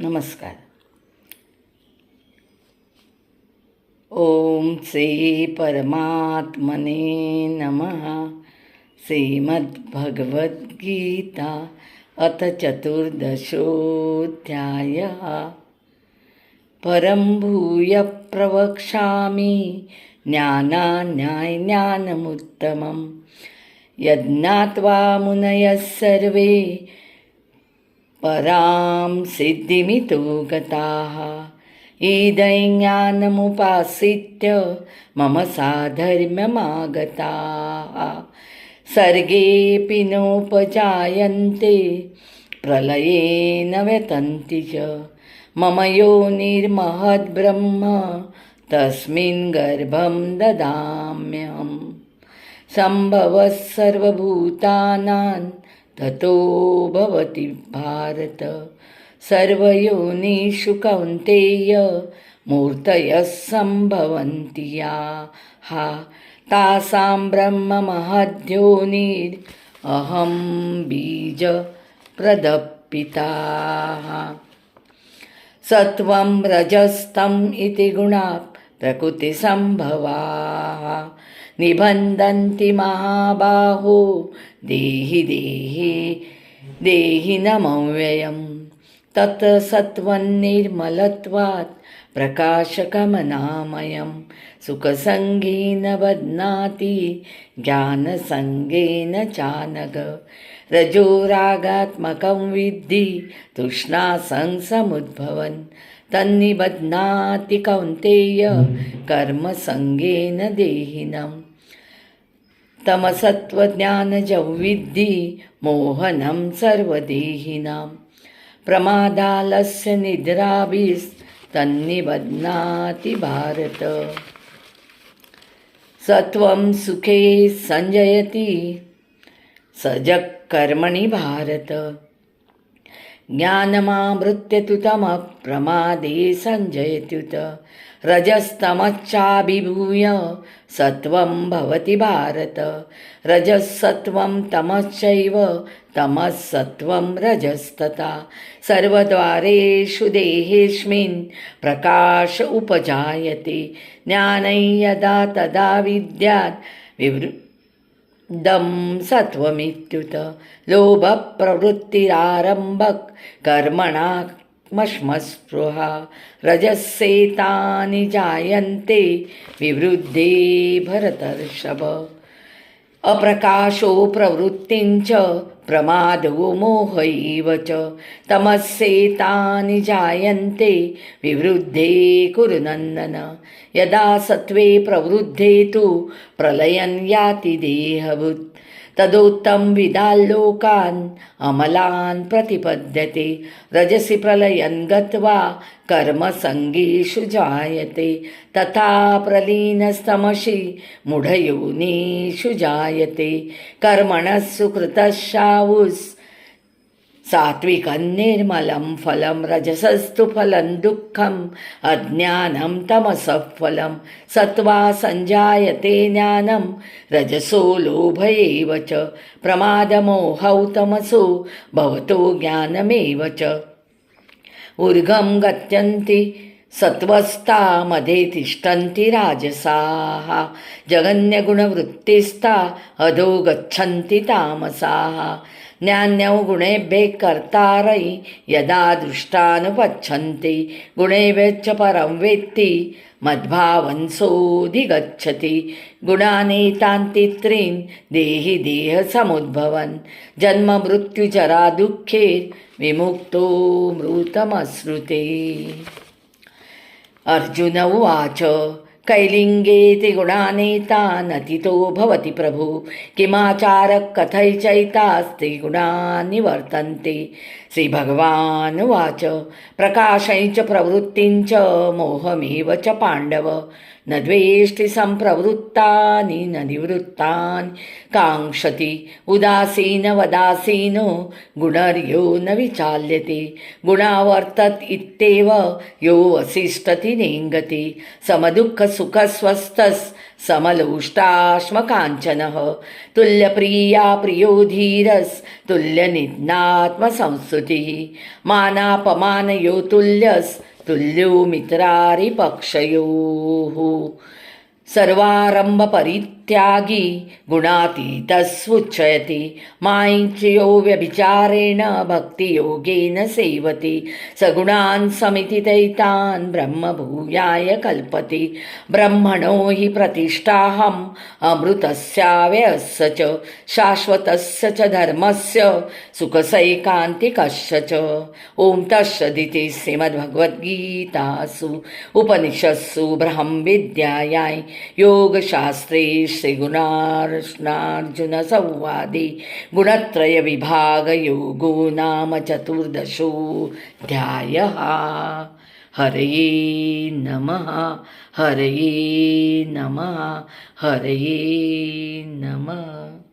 नमस्कार. ओम श्री परमात्मने नमः. श्रीमद्भगवद्गीता अथ चतुर्दशोऽध्यायः. परं भूय प्रवक्ष्यामि ज्ञानान्यायज्ञानमुत्तमं यज्ञात्वा मुनयः सर्वे परां सिद्धिमितो गताः ईदैज्ञानमुपाश्रित्य मम साधर्म्यमागताः। सर्गेऽपि नोपजायन्ते प्रलये न व्यतन्ति च। मम योनिर्महद्ब्रह्म तस्मिन् गर्भं ददाम्यहम्। सम्भवः सर्वभूतानां ततो भवति भारत। सर्वयोनिषु कौन्तेय मूर्तयः सम्भवन्ति याः। तासां ब्रह्ममहद्योनिरहं बीजप्रदपिताः सत्वं रजस्तम् इति गुणा प्रकृतिसम्भवाः। निबन्धन्ति महाबाहो। देहि देहि देहि नमव्ययं तत् सत्त्वन्निर्मलत्वात् प्रकाशकमनामयं सुखसङ्गेन बध्नाति ज्ञानसङ्गेन चानग। रजोरागात्मकं विद्धि तृष्णासंसमुद्भवन्। तन्निबध्नाति कौन्तेय कर्मसङ्गेन देहिनम्। तमसत्त्वज्ञानजं विद्धि मोहनं सर्वदेहिनां प्रमादालस्य निद्राभिस्तन्निबध्नाति भारत। सत्वं सुखे सञ्जयति सजः कर्मणि भारत। ज्ञानमावृत्य तु प्रमादे सञ्जयत्युत रजस्तमश्चाभिभूय सत्वं भवति भारत। रजःसत्वं तमश्चैव तमस्सत्वं रजस्तथा। सर्वद्वारेषु देहेऽस्मिन् प्रकाश उपजायते। ज्ञानै यदा तदा विद्यात् विवृ दं सत्वमित्युत लोभप्रवृत्तिरारम्भक कर्मणामश्मस्पृहा रजस्सेतानि जायन्ते विवृद्धे भरतर्षभ। अप्रकाशो प्रवृत्तींच प्रमादो मोह च। तमस्येतानि जायन्ते विवृद्धे कुरु नन्दन। यदा सत्त्वे प्रवृद्धे तु प्रलयन् याति देहभूत्। तदोत्तम विदाल्लोकान् अमलान् प्रतिपद्यते। रजसि प्रलयन् गत्वा कर्मसङ्गीषु जायते। तथा प्रलीनस्तमसि मूढयोनीषु जायते। कर्मणः सुकृतशावुस् सात्विकं निर्मलं फलं रजसस्तु फलं दुःखम् अज्ञानं तमसः फलं सत्त्वा सञ्जायते ज्ञानं रजसो लोभ च प्रमादमोहौ तमसो भवतो ज्ञानमेव च। ऊर्घं गच्छन्ति सत्त्वस्था मध्ये तिष्ठन्ति राजसाः। जगन्यगुणवृत्तिस्था अधो गच्छन्ति तामसाः। ज्ञान्यौ गुणेभ्ये कर्तारै यदा दृष्टानुपच्छन्ति। गुणेभ्यश्च परं वेत्ति मद्भावंसोऽधिगच्छति गुणानेतान्ति त्रीन् देहि देहसमुद्भवन्। दुःखे विमुक्तो मृतमश्रुते अर्जुन उवाच कैलिङ्गेति गुणानेतानतितो भवति प्रभु। किमाचारः कथैचैतास्ति गुणान् निवर्तन्ते श्रीभगवानुवाच प्रकाशै च प्रवृत्तिञ्च मोहमेव च पाण्डव। न द्वेष्टि सम्प्रवृत्तानि न निवृत्तानि। काङ्क्षति उदासीनवदासीनो गुणर्यो न विचाल्यते। गुणावर्तत इत्येव यो वसिष्ठति नेङ्गति। समदुःख सुखस्वस्थस् समलोष्टाश्मकाञ्चनः। तुल्यप्रिया प्रियो धीरस् तुल्यनिध्नात्मसंस्तुतिः। मानापमानयो तुल्यस् तुल्यो मित्रारिपक्षयोः। सर्वारंभ परित्यागी गुणातीतस्वुच्यते माञ्चयो व्यभिचारेण भक्तियोगेन सेवति सगुणान् समितितैतान् ब्रह्मभूयाय कल्पति। ब्रह्मणो हि प्रतिष्ठाहम् अमृतस्याव्ययस्य च शाश्वतस्य च धर्मस्य सुखसैकान्तिकस्य च। ॐ तत्सदिति श्रीमद्भगवद्गीतासु उपनिषत्सु ब्रह्मविद्यायाय योगशास्त्रे श्रीगुणार्ष्णार्जुनसंवादे गुणत्रयविभागयोगो नाम चतुर्दशो ध्याय हरये नमः हरये नमः हरये नमः।